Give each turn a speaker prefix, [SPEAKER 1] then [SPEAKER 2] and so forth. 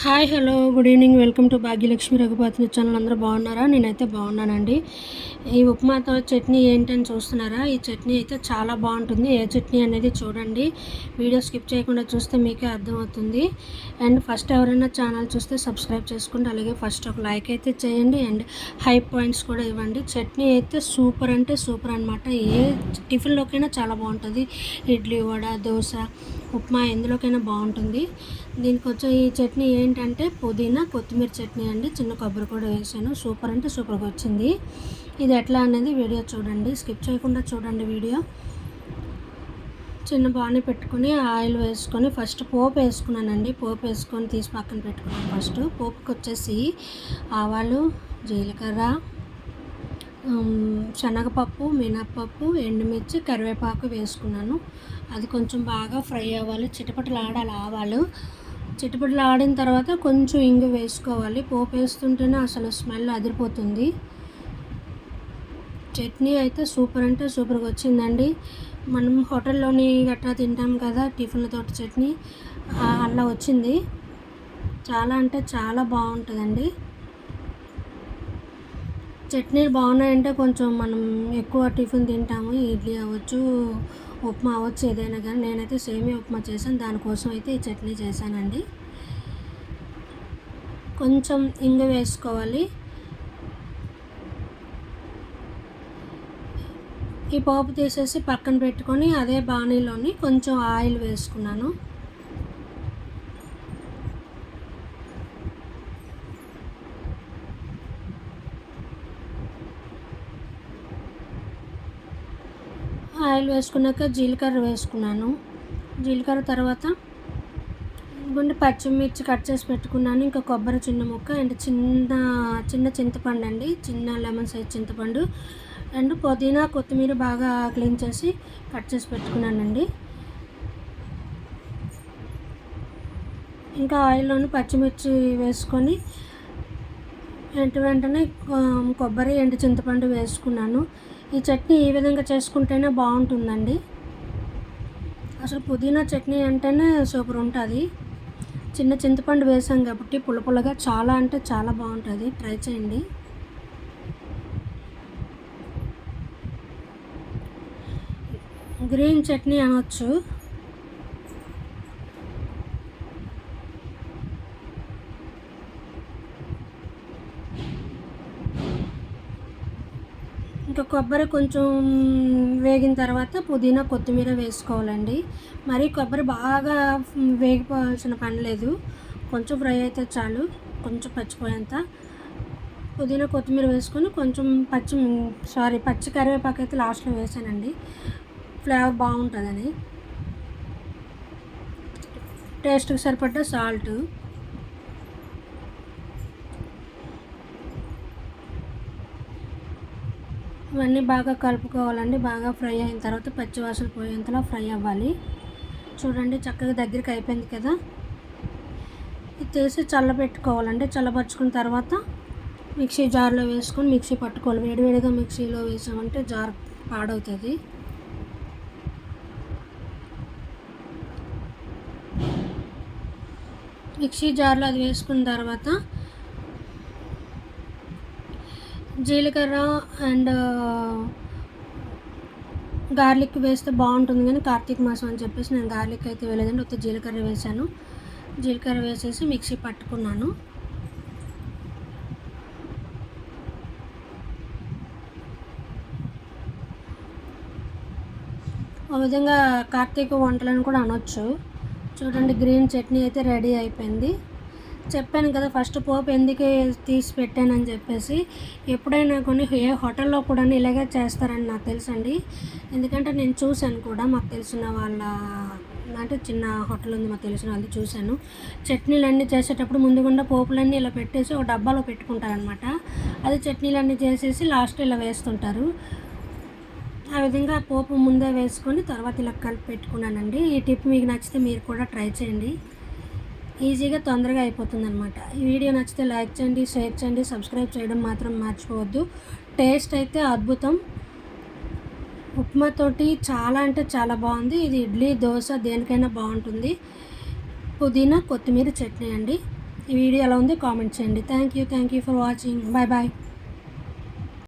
[SPEAKER 1] Hi hello good evening. Welcome to Bhagyalakshmi Raghupathi channel. అందరూ బాగున్నారా? నేనైతే బాగున్నానండి. ఈ ఉప్మాతో చట్నీ ఏంటని చూస్తున్నారా? ఈ చట్నీ అయితే చాలా బాగుంటుంది. ఏ చట్నీ అనేది చూడండి. వీడియో స్కిప్ చేయకుండా చూస్తే మీకే అర్థమవుతుంది. అండ్ ఫస్ట్ ఎవరైనా ఛానల్ చూస్తే సబ్స్క్రైబ్ చేసుకోండి అలాగే ఫస్ట్ ఒక లైక్ అయితే చేయండి. అండ్ హై పాయింట్స్ కూడా ఇవ్వండి. చట్నీ అయితే సూపర్ అంటే సూపర్ అనమాట ఏ టిఫిన్లోకైనా చాలా బాగుంటుంది. ఇడ్లీ వడ దోశ ఉప్మా ఎందులోకైనా బాగుంటుంది. దీనికి వచ్చే ఈ చట్నీ ఏంటంటే పుదీనా కొత్తిమీర చట్నీ అండి. చిన్న కొబ్బరి కూడా వేసాను. సూపర్ అంటే సూపర్గా వచ్చింది. ఇది ఎట్లా అనేది వీడియో చూడండి. స్కిప్ చేయకుండా చూడండి వీడియో. చిన్న బాణీ పెట్టుకుని ఆయిల్ వేసుకొని ఫస్ట్ పోపు వేసుకున్నానండి. పోపు వేసుకొని తీసి పక్కన పెట్టుకున్నాను ఫస్ట్. పోపుకి వచ్చేసి ఆవాలు జీలకర్ర శనగపప్పు మినప్పప్పు ఎండుమిర్చి కరివేపాకు వేసుకున్నాను. అది కొంచెం బాగా ఫ్రై అవ్వాలి. చిటపటలు ఆడాలి ఆవాలు. చిటపటలు ఆడిన తర్వాత కొంచెం ఇంగు వేసుకోవాలి. పోపు వేస్తుంటేనే అసలు స్మెల్ అదిరిపోతుంది. చట్నీ అయితే సూపర్ అంటే సూపర్గా వచ్చిందండి. మనం హోటల్లోని గట్రా తింటాం కదా టిఫిన్లతో చట్నీ. అలా వచ్చింది. చాలా అంటే చాలా బాగుంటుందండి. చట్నీలు బాగున్నాయంటే కొంచెం మనం ఎక్కువ టిఫిన్ తింటాము ఇడ్లీ అవ్వచ్చు ఉప్మా అవ్వచ్చు ఏదైనా కానీ. నేనైతే సేమియా ఉప్మా చేశాను. దానికోసం అయితే ఈ చట్నీ చేశానండి. కొంచెం ఇంగు వేసుకోవాలి. ఈ పోపు తీసేసి పక్కన పెట్టుకొని అదే బాణీలోని కొంచెం ఆయిల్ వేసుకున్నాను. ఆయిల్ వేసుకున్నాక జీలకర్ర వేసుకున్నాను. జీలకర్ర తర్వాత గుండె పచ్చిమిర్చి కట్ చేసి పెట్టుకున్నాను. ఇంకా కొబ్బరి చిన్న ముక్క అండ్ చిన్న చిన్న చింతపండు అండి. చిన్న లెమన్ సైజ్ చింతపండు. అండ్ పుదీనా కొత్తిమీర బాగా క్లీన్ చేసి కట్ చేసి పెట్టుకున్నానండి. ఇంకా ఆయిల్లోని పచ్చిమిర్చి వేసుకొని వెంట వెంటనే కొబ్బరి ఎండు చింతపండు వేసుకున్నాను. ఈ చట్నీ ఈ విధంగా చేసుకుంటేనే బాగుంటుందండి? అసలు పుదీనా చట్నీ అంటేనే సూపర్ ఉంటుంది. చిన్న చింతపండు వేసాం కాబట్టి పులపులగా చాలా అంటే చాలా బాగుంటుంది. ట్రై చేయండి. గ్రీన్ చట్నీ అనొచ్చు. ఇంకా కొబ్బరి కొంచెం వేగిన తర్వాత పుదీనా కొత్తిమీర వేసుకోవాలండి. మరి కొబ్బరి బాగా వేగిపోవాల్సిన పని లేదు. కొంచెం ఫ్రై అయితే చాలు. కొంచెం పచ్చిపోయేంత పుదీనా కొత్తిమీర వేసుకొని కొంచెం పచ్చి సారీ పచ్చి కరివేపాకు అయితే లాస్ట్లో వేసానండి. ఫ్లేవర్ బాగుంటుందని. టేస్ట్కి సరిపడ్డ సాల్ట్. ఇవన్నీ బాగా కలుపుకోవాలండి. బాగా ఫ్రై అయిన తర్వాత పచ్చివాసన పోయేంతలా ఫ్రై అవ్వాలి. చూడండి చక్కగా దగ్గరికి అయిపోయింది కదా. ఇది తీసి చల్లబెట్టుకోవాలండి. చల్లబరుచుకున్న తర్వాత మిక్సీ జార్లో వేసుకొని మిక్సీ పట్టుకోవాలి. వేడివేడిగా మిక్సీలో వేసామంటే జార్ పాడవుతుంది. మిక్సీ జార్లో అది వేసుకున్న తర్వాత జీలకర్ర అండ్ గార్లిక్ వేస్తే బాగుంటుంది కానీ కార్తీక మాసం అని చెప్పేసి నేను గార్లిక్ అయితే వేయలేదండి ఒక జీలకర్ర వేసాను. జీలకర్ర వేసేసి మిక్సీ పట్టుకున్నాను. ఆ విధంగా కార్తీక వంటలను కూడా అనొచ్చు. చూడండి గ్రీన్ చట్నీ అయితే రెడీ అయిపోయింది. చెప్పాను కదా ఫస్ట్ పోపు ఎందుకు తీసి పెట్టానని చెప్పేసి ఎప్పుడైనా కొన్ని ఏ హోటల్లో కూడా ఇలాగే చేస్తారని నాకు తెలుసండి. ఎందుకంటే నేను చూశాను కూడా మాకు తెలిసిన వాళ్ళ అంటే చిన్న హోటల్ ఉంది మాకు తెలిసిన వాళ్ళు చూశాను. చట్నీలన్నీ చేసేటప్పుడు ముందుగుండా పోపులన్నీ ఇలా పెట్టేసి ఒక డబ్బాలో పెట్టుకుంటారనమాట అది చట్నీలన్నీ చేసేసి లాస్ట్ ఇలా వేస్తుంటారు. ఆ విధంగా పోపు ముందే వేసుకొని తర్వాత ఇలా కలిపి పెట్టుకున్నానండి. ఈ టిప్ మీకు నచ్చితే మీరు కూడా ట్రై చేయండి. ఈజీగా తొందరగా అయిపోతుంది అనమాట ఈ వీడియో నచ్చితే లైక్ చేయండి షేర్ చేయండి సబ్స్క్రైబ్ చేయడం మాత్రం మర్చిపోవద్దు. టేస్ట్ అయితే అద్భుతం. ఉప్మాతోటి చాలా అంటే చాలా బాగుంది. ఇది ఇడ్లీ దోశ దేనికైనా బాగుంటుంది. పుదీనా కొత్తిమీర చట్నీ అండి. ఈ వీడియో ఎలా ఉంది కామెంట్ చేయండి. Thank you thank you for watching. Bye bye.